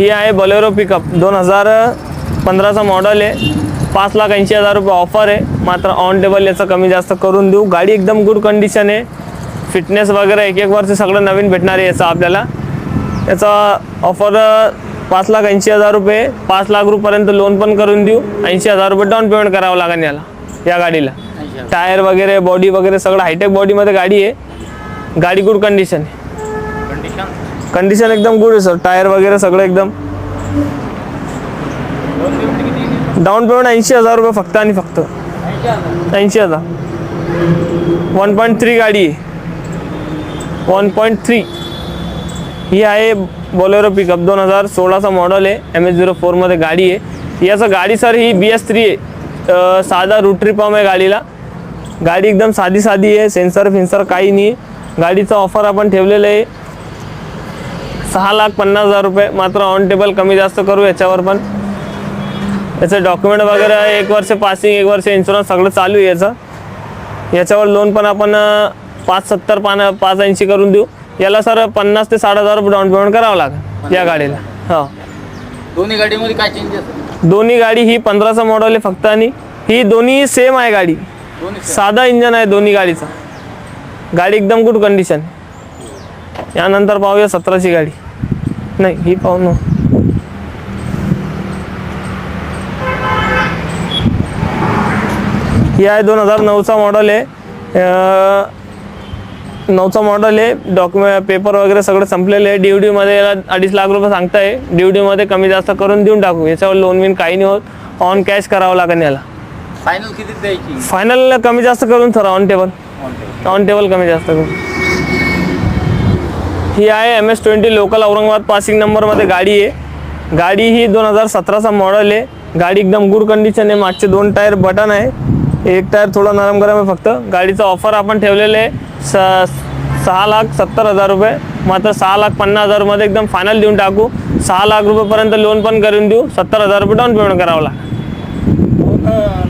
ही आहे Bolero pickup दोन हजार पंधराचा मॉडल आहे. पाच लाख ऐंशी हजार रुपये ऑफर आहे. मात्र ऑन टेबल याचं कमी जास्त करून देऊ. गाडी एकदम गुड कंडिशन आहे. फिटनेस वगैरे एक एक वर्ष सगळं नवीन भेटणार आहे याचं आपल्याला. याचा ऑफर पाच लाख ऐंशी हजार रुपये पाच लाख रुपयेपर्यंत लोन पण करून देऊ. ऐंशी हजार रुपये डाऊन पेमेंट करावं लागेल याला या गाडीला. टायर वगैरे बॉडी वगैरे सगळं हायटेक बॉडीमध्ये गाडी आहे. गाडी गुड कंडिशन आहे. कंडिशन एकदम गुड आहे सर टायर वगैरे सगळं एकदम. डाऊन पेमेंट ऐंशी हजार रुपये फक्त आणि फक्त. ऐंशी हजार. वन पॉईंट थ्री गाडी आहे. वन पॉईंट थ्री ही आहे बोलेरो पिकअप दोन हजार सोळाचा मॉडल आहे. एम एस झिरो फोरमध्ये गाडी आहे. याचं गाडी सर ही बी एस थ्री आहे. साधा रूट पंप आहे गाडीला. गाडी एकदम साधी साधी आहे. सेन्सर फिन्सर काही नाही. गाडीचं ऑफर आपण ठेवलेलं आहे. सहा लाख पन्नास हजार रुपये मात्र ऑन टेबल कमी जास्त करू याच्यावर पण. याचं डॉक्युमेंट वगैरे एक वर्ष पासिंग एक वर्ष इन्शुरन्स सगळं चालू आहे याचं. याच्यावर लोन पण आपण पाच सत्तर पान पाच ऐंशी करून देऊ. याला सर पन्नास ते साठ हजार रुपये डाऊन पेमेंट करावं लागेल या गाडीला. हो. दोन्ही गाडीमध्ये काय चेंजेस दोन्ही गाडी ही पंधराचा मॉडल आहे फक्त आणि ही दोन्ही सेम आहे गाडी. साधा इंजन आहे दोन्ही गाडीचा. गाडी एकदम गुड कंडिशन यानंतर पाहूया सतराची गाडी. नाही ही पाहू ना ही आहे दोन हजार नऊचा मॉडल आहे. नऊचा मॉडल आहे. डॉक्युमेंट पेपर वगैरे सगळं संपलेलं आहे. डी डीमध्ये याला अडीच लाख रुपये सांगताय. डी डीमध्ये कमी जास्त करून देऊन टाकू. याच्यावर लोन विन काही नाही होत. ऑन कॅश करावं लागेल याला. फायनल किती द्यायची? फायनल कमी जास्त करून sir on table on table कमी जास्त करून. ही आहे M S twenty local Aurangabad passing नंबरमध्ये गाडी आहे. गाडी ही दोन हजार सतराचा मॉडल आहे. गाडी एकदम गुड कंडिशन आहे. मागचे दोन टायर बटन आहे. एक टायर थोडा नरम गरम आहे फक्त. गाडीचं ऑफर आपण ठेवलेलं आहे. स सहा लाख सत्तर हजार रुपये. मात्र सहा लाख पन्नास हजारमध्ये एकदम फायनल देऊन टाकू. सहा लाख रुपयेपर्यंत लोन पण करून देऊ. सत्तर हजार रुपये डाऊन पेमेंट करावं लागेल.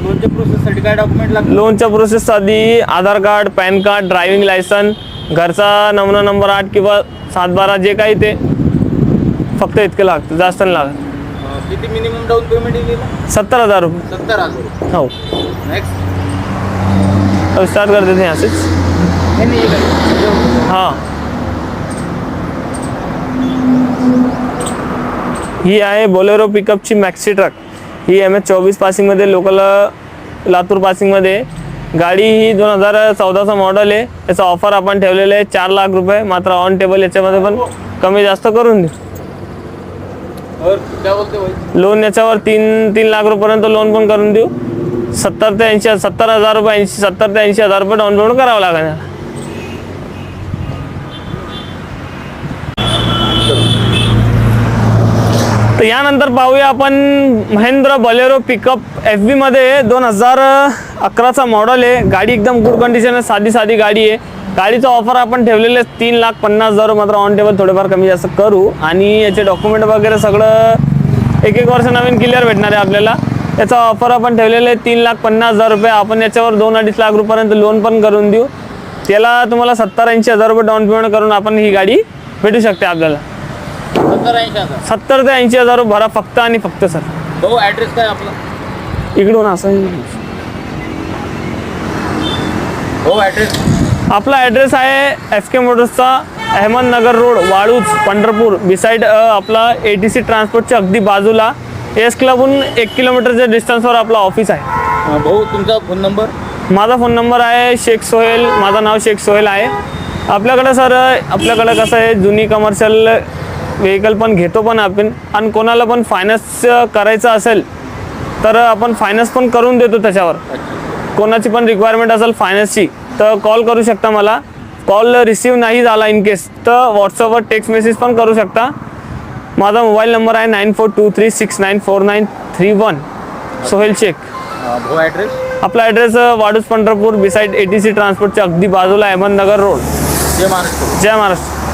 लोनच्या प्रोसेससाठी काय डॉक्युमेंट लागतं लोनच्या प्रोसेससाठी Aadhaar card PAN card driving licence घरचा नमुना नंबर आठ किंवा सात बारा जे काही ते फक्त इतकं लागतं जास्त नाही लागत. अं, किती मिनिमम डाऊन पेमेंट येईल सत्तर हजार रुपये. सत्तर हजार रुपये. हो. नेक्स्ट अब स्टार्ट कर देते हैं यहाँ से हां. ही आहे बोलेरो पिकअपची मॅक्सी ट्रक ही एम एच चोवीस पासिंगमध्ये लोकल लातूर पासिंगमध्ये आहे. गाडी ही दोन हजार चौदाचा मॉडल आहे. याचा ऑफर आपण ठेवलेलं आहे. चार लाख रुपये. मात्र ऑन टेबल याच्यामध्ये पण कमी जास्त करून देऊ और क्या बोलते भाई? लोन याच्यावर तीन तीन लाख रुपयापर्यंत लोन पण करून देऊ. सत्तर ते ऐंशी सत्तर हजार रुपये ऐंशी सत्तर ते ऐंशी हजार रुपये डाऊन पेमेंट करावं लागेल तर यानंतर पाहूया आपण महेंद्र बलेरो पिकअप एफ बीमध्ये दोन हजार अकराचा मॉडल आहे. गाडी एकदम गुड कंडिशन आहे. साधी साधी गाडी आहे. गाडीचं ऑफर आपण ठेवलेले तीन लाख पन्नास हजार मात्र ऑन टेबल थोडेफार कमी जास्त करू. आणि याचे डॉक्युमेंट वगैरे सगळं एक एक वर्ष नवीन क्लिअर भेटणार आहे आपल्याला. याचा ऑफर आपण ठेवलेले आहे तीन लाख पन्नास हजार रुपये. आपण याच्यावर दोन अडीच लाख रुपयापर्यंत लोन पण करून देऊ. त्याला तुम्हाला सत्तर ऐंशी हजार रुपये डाऊन पेमेंट करून आपण ही गाडी भेटू शकते आपल्याला. सत्तर ऐंशी हजार. सत्तर ते ऐंशी हजार भरा फक्त आणि फक्त सर. भाऊ ॲड्रेस काय आपला? इकडून असं. भाऊ ॲड्रेस आपला ॲड्रेस आहे एफ के मोटर्सचा अहमदनगर रोड वाळूज पंढरपूर. बिसाईड आपला ए टी सी ट्रान्सपोर्टच्या अगदी बाजूला एस क्लबहून एक किलोमीटरच्या डिस्टन्सवर आपला ऑफिस आहे. भाऊ तुमचा फोन नंबर माझा फोन नंबर आहे शेख सोहेल. माझं नाव शेख सोहेल आहे. आपल्याकडे सर आपल्याकडे कसं आहे जुनी कमर्शियल व्हेकल पण घेतो पण आपण. आणि कोणाला पण फायनान्स करायचं असेल तर आपण फायनान्स पण करून देतो त्याच्यावर. कोणाची पण रिक्वायरमेंट असेल फायनान्सची तर कॉल करू शकता मला. कॉल रिसीव नाही झाला इन केस तर व्हॉट्सअपवर टेक्स्ट मेसेज पण करू शकता. माझा मोबाईल नंबर आहे nine four two three six nine four nine three one Sohail Shaikh आपला address Waluj Pandharpur beside A T C ट्रान्सपोर्टच्या अगदी बाजूला अहमदनगर रोड जय महाराष्ट्र. जय महाराष्ट्र.